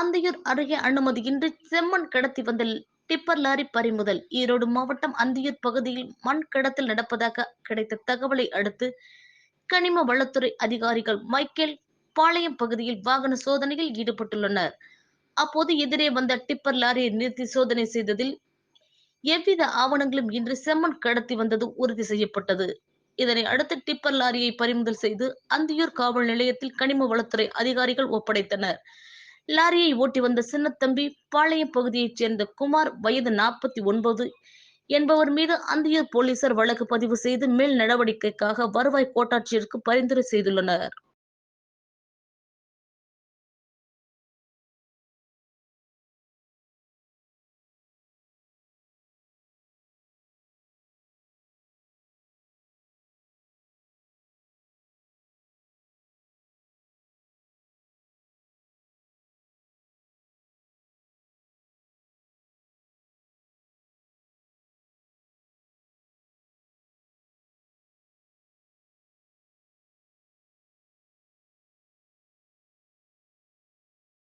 அந்தியூர் அருகே அனுமதியின்றி செம்மண் கடத்தி வந்த டிப்பர் லாரி பறிமுதல். ஈரோடு மாவட்டம் அந்தியூர் பகுதியில் மண் கடத்தல் நடப்பதாக கிடைத்த தகவலை அடுத்து கனிம வளத்துறை அதிகாரிகள் மைக்கேல் பாளையம் பகுதியில் வாகன சோதனையில் ஈடுபட்டுள்ளனர். அப்போது எதிரே வந்த டிப்பர் லாரியை நிறுத்தி சோதனை செய்ததில் எவ்வித ஆவணங்களும் இன்றி செம்மண் கடத்தி வந்தது உறுதி செய்யப்பட்டது. இதனை அடுத்து டிப்பர் லாரியை பறிமுதல் செய்து அந்தியூர் காவல் நிலையத்தில் கனிம வளத்துறை அதிகாரிகள் ஒப்படைத்தனர். லாரியை ஓட்டி வந்த சின்னத்தம்பி பாளையம் பகுதியைச் சேர்ந்த குமார் வயது நாற்பத்தி ஒன்பது என்பவர் மீது அந்தியூர் போலீசார் வழக்கு பதிவு செய்து மேல் நடவடிக்கைக்காக வருவாய் கோட்டாட்சியருக்கு பரிந்துரை செய்துள்ளனர்.